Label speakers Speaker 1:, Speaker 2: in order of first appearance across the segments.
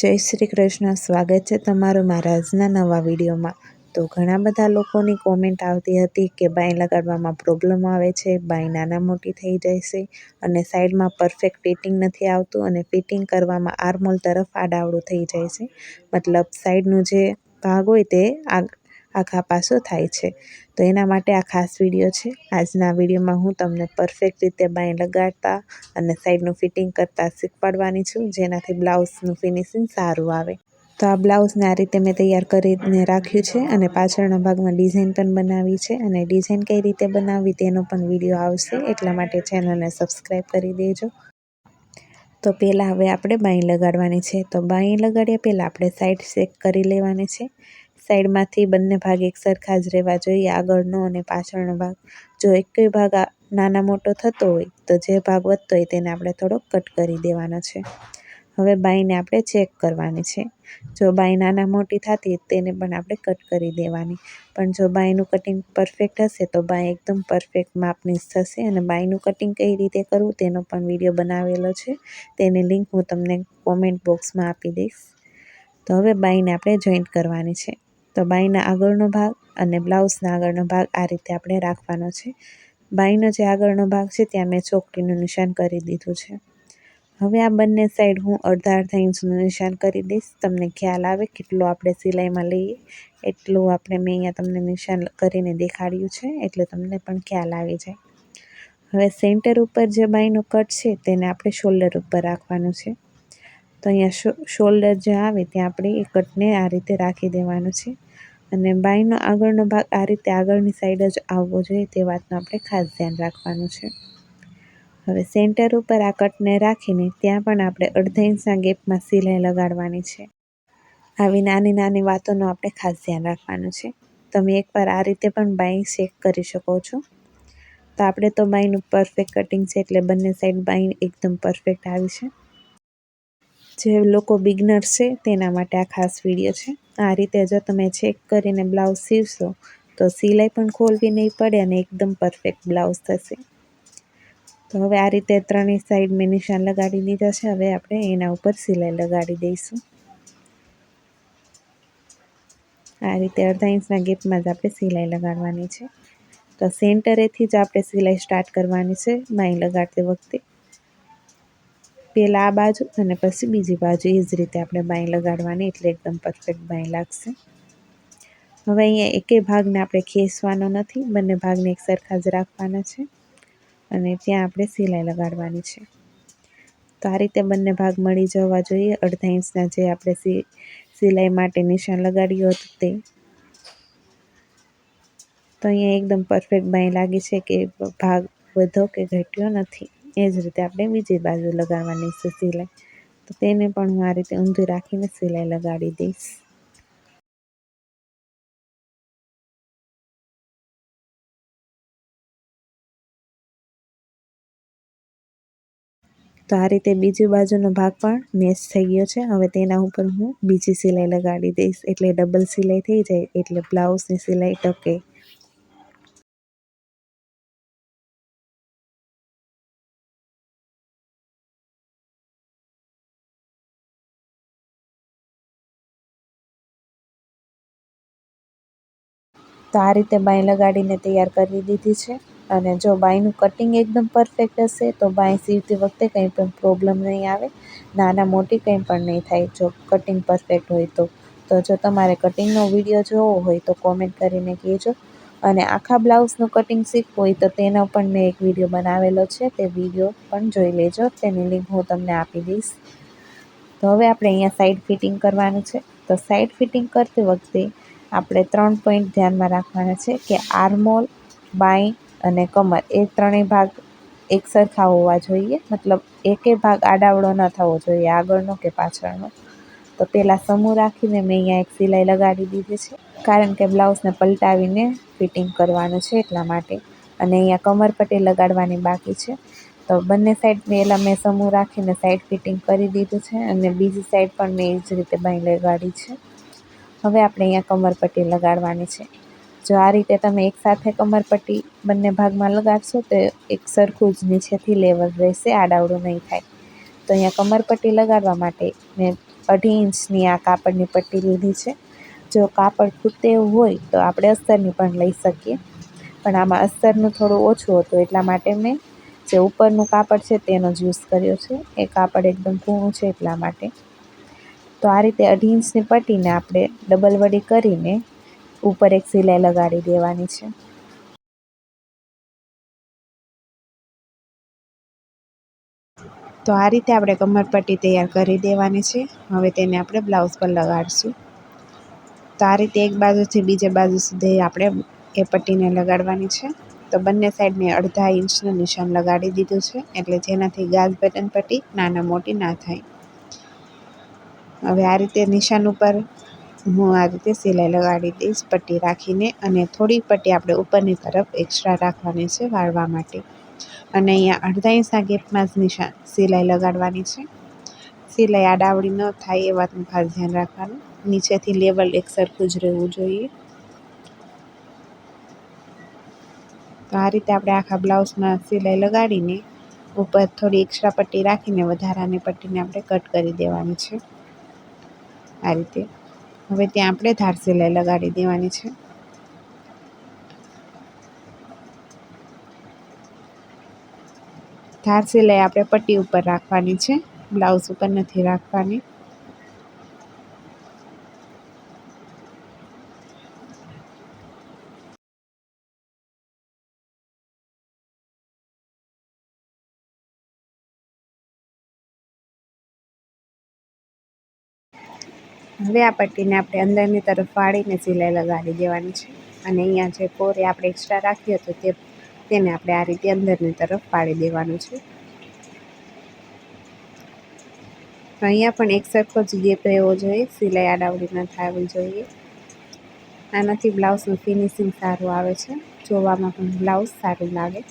Speaker 1: જય શ્રી કૃષ્ણ. સ્વાગત છે તમારું મારા આજના નવા વિડીયોમાં. તો ઘણા બધા લોકોની કોમેન્ટ આવતી હતી કે બાઈ લગાડવામાં પ્રોબ્લેમ આવે છે, બાઈ નાના મોટી થઈ જાય છે અને સાઈડમાં પરફેક્ટ ફિટિંગ નથી આવતું અને ફિટિંગ કરવામાં આર્મોલ તરફ આડાવડું થઈ જાય છે. મતલબ સાઈડનું જે ભાગ હોય તે આખા પાસો થાય છે. તો એના માટે આ ખાસ વીડિયો છે. આજના વિડીયોમાં હું તમને પરફેક્ટ રીતે બાંય લગાડતા અને સાઈડનું ફિટિંગ કરતાં શીખવાડવાની છું, જેનાથી બ્લાઉઝનું ફિનિશિંગ સારું આવે. તો આ બ્લાઉઝને આ રીતે મેં તૈયાર કરીને રાખ્યું છે અને પાછળના ભાગમાં ડિઝાઇન પણ બનાવી છે અને ડિઝાઇન કઈ રીતે બનાવવી તેનો પણ વીડિયો આવશે, એટલા માટે ચેનલને સબસ્ક્રાઈબ કરી દેજો. તો પહેલાં હવે આપણે બાંય લગાડવાની છે. તો બાંય લગાડ્યા પહેલાં આપણે સાઈડ શેક કરી લેવાની છે. સાઈડમાંથી બંને ભાગ એક સરખા જ રહેવા જોઈએ, આગળનો અને પાછળનો ભાગ. જો એકય ભાગ નાના મોટો થતો હોય, તો જે ભાગ વધતો હોય તેને આપણે થોડોક કટ કરી દેવાનો છે. હવે બાઈને આપણે ચેક કરવાની છે. જો બાઈ નાના મોટી થતી તેને પણ આપણે કટ કરી દેવાની. પણ જો બાઈનું કટિંગ પરફેક્ટ હશે, તો બાઈ એકદમ પરફેક્ટ માપની થશે અને બાઈનું કટિંગ કઈ રીતે કરવું તેનો પણ વીડિયો બનાવેલો છે. તેની લિંક હું તમને કોમેન્ટ બોક્સમાં આપી દઈશ. તો હવે બાઈને આપણે જોઈન્ટ કરવાની છે. તો બાઈના આગળનો ભાગ અને બ્લાઉઝના આગળનો ભાગ આ રીતે આપણે રાખવાનો છે. બાઈનો જે આગળનો ભાગ છે, ત્યાં મેં ચોકડીનું નિશાન કરી દીધું છે. હવે આ બંને સાઈડ હું અડધા અડધા ઇંચનું નિશાન કરી દઈશ. તમને ખ્યાલ આવે કેટલો આપણે સિલાઈમાં લઈએ, એટલું આપણે મેં અહીંયા તમને નિશાન કરીને દેખાડ્યું છે, એટલે તમને પણ ખ્યાલ આવી જાય. હવે સેન્ટર ઉપર જે બાઈનો કટ છે, તેને આપણે શોલ્ડર ઉપર રાખવાનું છે. તો અહીંયા શોલ્ડર જે આવે, ત્યાં આપણે એ કટને આ રીતે રાખી દેવાનું છે. અને બાયનો આગળનો ભાગ આ રીતે આગળની સાઈડ જ આવવો જોઈએ તે વાતનું આપણે ખાસ ધ્યાન રાખવાનું છે. હવે સેન્ટર ઉપર આ કટને રાખીને ત્યાં પણ આપણે અડધા ઇંચના ગેપમાં સિલાઈ લગાડવાની છે. આવી નાની નાની વાતોનું આપણે ખાસ ધ્યાન રાખવાનું છે. તમે એકવાર આ રીતે પણ બાઈ ચેક કરી શકો છો. તો આપણે તો બાઈનું પરફેક્ટ કટિંગ છે એટલે બંને સાઈડ બાઈ એકદમ પરફેક્ટ આવી છે. જે લોકો બિગનર છે, તેના માટે આ ખાસ વીડિયો છે. આ રીતે જો તમે ચેક કરીને બ્લાઉઝ સીવશો, તો સિલાઈ પણ ખોલવી નહીં પડે અને એકદમ પરફેક્ટ બ્લાઉઝ થશે. તો હવે આ રીતે ત્રણેય સાઈડ મેં નિશાન લગાડી દીધા છે. હવે આપણે એના ઉપર સિલાઈ લગાડી દઈશું. આ રીતે અડધા ઇંચના ગેપમાં જ આપણે સિલાઈ લગાડવાની છે. તો સેન્ટરેથી જ આપણે સિલાઈ સ્ટાર્ટ કરવાની છે બાઈ લગાડતી વખતે. પહેલાં આ બાજુ અને પછી બીજી બાજુ એ જ રીતે આપણે બાઈ લગાડવાની એટલે એકદમ પરફેક્ટ બાઈ લાગશે. હવે અહીંયા એકે ભાગને આપણે ખેંચવાનો નથી, બંને ભાગને એક સરખા જ રાખવાના છે અને ત્યાં આપણે સિલાઈ લગાડવાની છે. તો આ રીતે બંને ભાગ મળી જવા જોઈએ. અડધા ઇંચના જે આપણે સિલાઈ માટે નિશાન લગાડ્યું હતું તે. તો અહીંયા એકદમ પરફેક્ટ બાઈ લાગી છે કે ભાગ વધો કે ઘટ્યો નથી. એ જ રીતે આપણે બીજી બાજુ લગાવવાની છે સિલાઈ. તો તેને પણ હું આ રીતે ઊંધી રાખીને સિલાઈ લગાડી દઈશ. તો આ રીતે બીજી બાજુનો ભાગ પણ મેચ થઈ ગયો છે. હવે તેના ઉપર હું બીજી સિલાઈ લગાડી દઈશ. એટલે ડબલ સિલાઈ થઈ જાય, એટલે બ્લાઉઝની સિલાઈ ટકે. તો આ રીતે બાંય લગાડીને તૈયાર કરી દીધી છે. અને જો બાંયનું કટિંગ એકદમ પરફેક્ટ હશે, તો બાંય સીવતી વખતે કંઈ પણ પ્રોબ્લેમ નહીં આવે. નાના મોટી કંઈ પણ નહીં થાય, જો કટિંગ પરફેક્ટ હોય તો. તો જો તમારે કટિંગનો વીડિયો જોવો હોય તો કોમેન્ટ કરીને કહેજો. અને આખા બ્લાઉઝનું કટિંગ શીખવું હોય તો તેનો પણ મેં એક વીડિયો બનાવેલો છે, તે વીડિયો પણ જોઈ લેજો. તેની લિંક હું તમને આપી દઈશ. તો હવે આપણે અહીંયા સાઈડ ફિટિંગ કરવાનું છે. તો સાઈડ ફિટિંગ કરતી વખતે આપણે ત્રણ પોઈન્ટ ધ્યાનમાં રાખવાના છે કે આર્મોલ, બાઈ અને કમર એ ત્રણેય ભાગ એક સરખા હોવા જોઈએ. મતલબ એકે ભાગ આડાવડો ન થવો જોઈએ આગળનો કે પાછળનો. તો પહેલાં સમૂહ રાખીને મેં અહીંયા એક સિલાઈ લગાડી દીધી છે. કારણ કે બ્લાઉઝને પલટાવીને ફિટિંગ કરવાનું છે એટલા માટે. અને અહીંયા કમર પટ્ટી લગાડવાની બાકી છે. તો બંને સાઈડ પહેલાં મેં સમૂહ રાખીને સાઈડ ફિટિંગ કરી દીધું છે અને બીજી સાઈડ પણ મેં એ જ રીતે બાંય લગાડી છે. હવે આપણે અહીંયા કમરપટ્ટી લગાડવાની છે. જો આ રીતે તમે એકસાથે કમરપટ્ટી બંને ભાગમાં લગાડશો તો એક સરખું જ નીચેથી લેવલ રહેશે, આડાવડું નહીં થાય. તો અહીંયા કમરપટ્ટી લગાડવા માટે મેં અઢી ઇંચની આ કાપડની પટ્ટી લીધી છે. જો કાપડ ખૂટે હોય તો આપણે અસ્તરની પણ લઈ શકીએ. પણ આમાં અસ્તરનું થોડું ઓછું હતું એટલા માટે મેં જે ઉપરનું કાપડ છે તેનો જ યુઝ કર્યો છે. એ કાપડ એકદમ ભૂણું છે એટલા માટે. તો આ રીતે અઢી ઇંચની પટ્ટીને આપણે ડબલ વડી કરીને ઉપર એક સિલાઈ લગાડી દેવાની છે. તો આ રીતે આપણે કમરપટ્ટી તૈયાર કરી દેવાની છે. હવે તેને આપણે બ્લાઉઝ પર લગાડીશું. તો આ રીતે એક બાજુથી બીજે બાજુ સુધી આપણે એ પટ્ટીને લગાડવાની છે. તો બંને સાઈડને અડધા ઇંચનું નિશાન લગાડી દીધું છે. એટલે જેનાથી ગાજ બટન પટ્ટી નાના મોટી ના થાય. હવે આ રીતે નિશાન ઉપર હું આ રીતે સિલાઈ લગાડી દઈશ, પટ્ટી રાખીને અને થોડી પટ્ટી આપણે ઉપરની તરફ એક્સ્ટ્રા રાખવાની છે વાળવા માટે. અને અહીંયા અડધા ઇંચના ગેપમાં જ નિશાન સિલાઈ લગાડવાની છે. સિલાઈ આડાવડી ન થાય એ વાતનું ખાસ ધ્યાન રાખવાનું. નીચેથી લેવલ એક સરખું જ રહેવું જોઈએ. તો આ રીતે આપણે આખા બ્લાઉઝમાં સિલાઈ લગાડીને ઉપર થોડી એક્સ્ટ્રા પટ્ટી રાખીને વધારાની પટ્ટીને આપણે કટ કરી દેવાની છે. આ રીતે. હવે ત્યાં આપણે ધાર સિલાઈ લગાડી દેવાની છે. ધાર સિલાઈ આપણે પટ્ટી ઉપર રાખવાની છે. બ્લાઉઝ ઉપર નથી રાખવાની. હવે આ પટ્ટીને આપણે અંદરની તરફ વાળીને સિલાઈ લગાડી દેવાની છે. અને અહીંયા જે કોરે આપણે એક્સ્ટ્રા રાખ્યો હતો તે, તેને આપણે આ રીતે અંદરની તરફ વાળી દેવાનું છે. અહીંયા પણ એક સરખો જ ગેપ રહેવો જોઈએ, સિલાઈ આડાવડી ન થવી જોઈએ. આનાથી બ્લાઉઝનું ફિનિશિંગ સારું આવે છે. જોવામાં પણ બ્લાઉઝ સારું લાગે.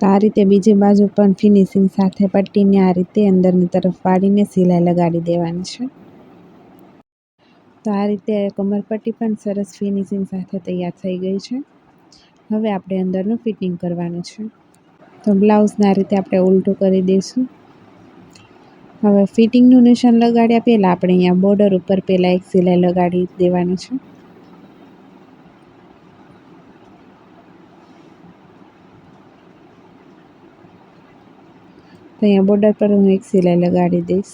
Speaker 1: તો આ રીતે બીજી બાજુ પણ ફિનિશિંગ સાથે પટ્ટીને આ રીતે અંદરની તરફ વાળીને સિલાઈ લગાડી દેવાની છે. તો આ રીતે કમરપટ્ટી પણ સરસ ફિનિશિંગ સાથે તૈયાર થઈ ગઈ છે. હવે આપણે અંદરનું ફિટિંગ કરવાનું છે. તો બ્લાઉઝને આ રીતે આપણે ઉલટું કરી દઈશું. હવે ફિટિંગનું નિશાન લગાડ્યા પહેલાં આપણે અહીંયા બોર્ડર ઉપર પહેલાં એક સિલાઈ લગાડી દેવાની છે. તો અહીંયા બોર્ડર પર હું એક સિલાઈ લગાડી દઈશ.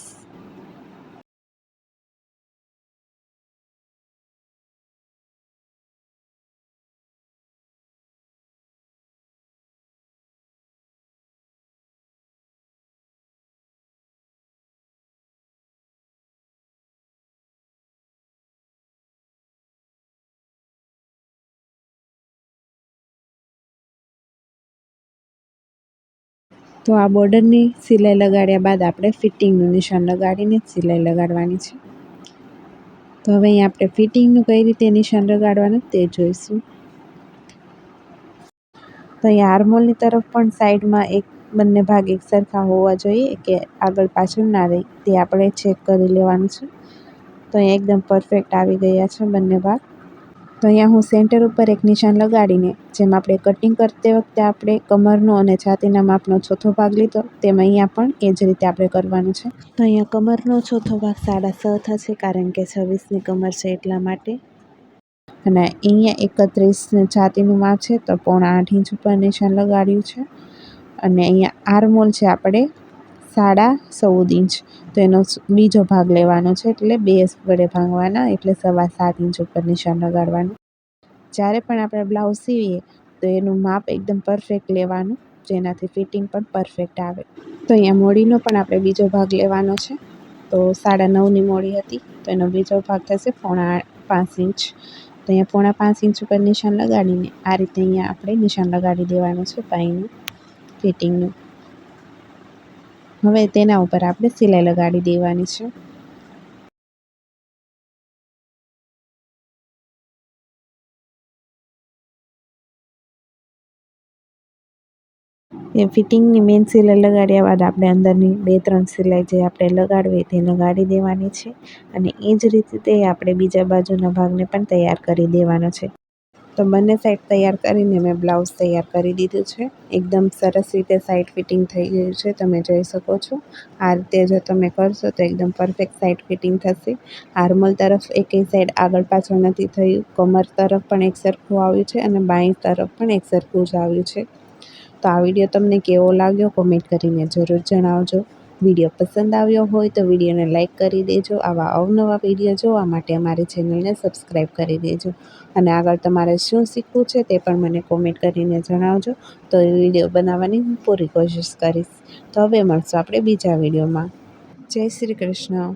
Speaker 1: તો આ બોર્ડરની સિલાઈ લગાડ્યા બાદ આપણે ફિટિંગનું નિશાન લગાડીને જ સિલાઈ લગાડવાની છે. તો હવે અહીં આપણે ફિટિંગનું કઈ રીતે નિશાન લગાડવાનું તે જોઈશું. તો અહીંયા હાર્મોલની તરફ પણ સાઈડમાં એક બંને ભાગ એક સરખા હોવા જોઈએ કે આગળ પાછળ ના રહે તે આપણે ચેક કરી લેવાનું છે. તો અહીંયા એકદમ પરફેક્ટ આવી ગયા છે બંને ભાગ. તો અહીંયા હું સેન્ટર ઉપર એક નિશાન લગાડીને, જેમ આપણે કટિંગ કરતી વખતે આપણે કમરનો અને છાતીના માપનો ચોથો ભાગ લીધો, તેમ અહીંયા પણ એ જ રીતે આપણે કરવાનું છે. તો અહીંયા કમરનો ચોથો ભાગ સાડા છ થશે, કારણ કે છવ્વીસની કમર છે એટલા માટે. અને અહીંયા એકત્રીસ છાતીનું માપ છે, તો પોણા આઠ ઇંચ ઉપર નિશાન લગાડ્યું છે. અને અહીંયા આર્મોલ છે આપણે સાડા ચૌદ ઇંચ. તો એનો બીજો ભાગ લેવાનો છે એટલે બે વડે ભાંગવાના એટલે સવા સાત ઇંચ ઉપર નિશાન લગાડવાનું. જ્યારે પણ આપણે બ્લાઉઝ સીવીએ, તો એનું માપ એકદમ પરફેક્ટ લેવાનું, જેનાથી ફિટિંગ પણ પરફેક્ટ આવે. તો અહીંયા મોડીનો પણ આપણે બીજો ભાગ લેવાનો છે. તો સાડા નવની મોડી હતી, તો એનો બીજો ભાગ થશે પોણા પાંચ ઇંચ. તો અહીંયા પોણા પાંચ ઇંચ ઉપર નિશાન લગાડીને આ રીતે અહીંયા આપણે નિશાન લગાડી દેવાનું છે પાઈનું ફિટિંગનું. હવે તેના ઉપર આપણે સિલાઈ લગાડી દેવાની છે. એ ફિટિંગની મેન સિલાઈ લગાડ્યા બાદ આપણે અંદરની બે ત્રણ સિલાઈ જે આપણે લગાડવી તે લગાડી દેવાની છે. અને એ જ રીતે આપણે બીજા બાજુના ભાગને પણ તૈયાર કરી દેવાનો છે. તો બંને સાઈડ તૈયાર કરીને મેં બ્લાઉઝ તૈયાર કરી દીધું છે. એકદમ સરસ રીતે સાઈડ ફિટિંગ થઈ ગયું છે, તમે જોઈ શકો છો. આ રીતે જો તમે કરશો તો એકદમ પરફેક્ટ સાઈડ ફિટિંગ થશે. આર્મલ તરફ એકેય સાઈડ આગળ પાછળ નથી થયું. કમર તરફ પણ એક સરખું આવ્યું છે અને બાઈ તરફ પણ એક સરખું જ આવ્યું છે. તો આ વીડિયો તમને કેવો લાગ્યો? કોમેન્ટ કરીને જરૂર જણાવજો. વીડિયો પસંદ આવ્યો હોય તો વિડીયોને લાઇક કરી દેજો, આવા અવનવા વીડિયો જોવા માટે અમારી ચેનલને સબસ્ક્રાઈબ કરી દેજો. અને આગળ તમારે શું શીખવું છે તે પણ મને કોમેન્ટ કરીને જણાવજો. તો એ વીડિયો બનાવવાની હું પૂરી કોશિશ કરીશ. તો હવે મળશું આપણે બીજા વિડીયોમાં. જય શ્રી કૃષ્ણ.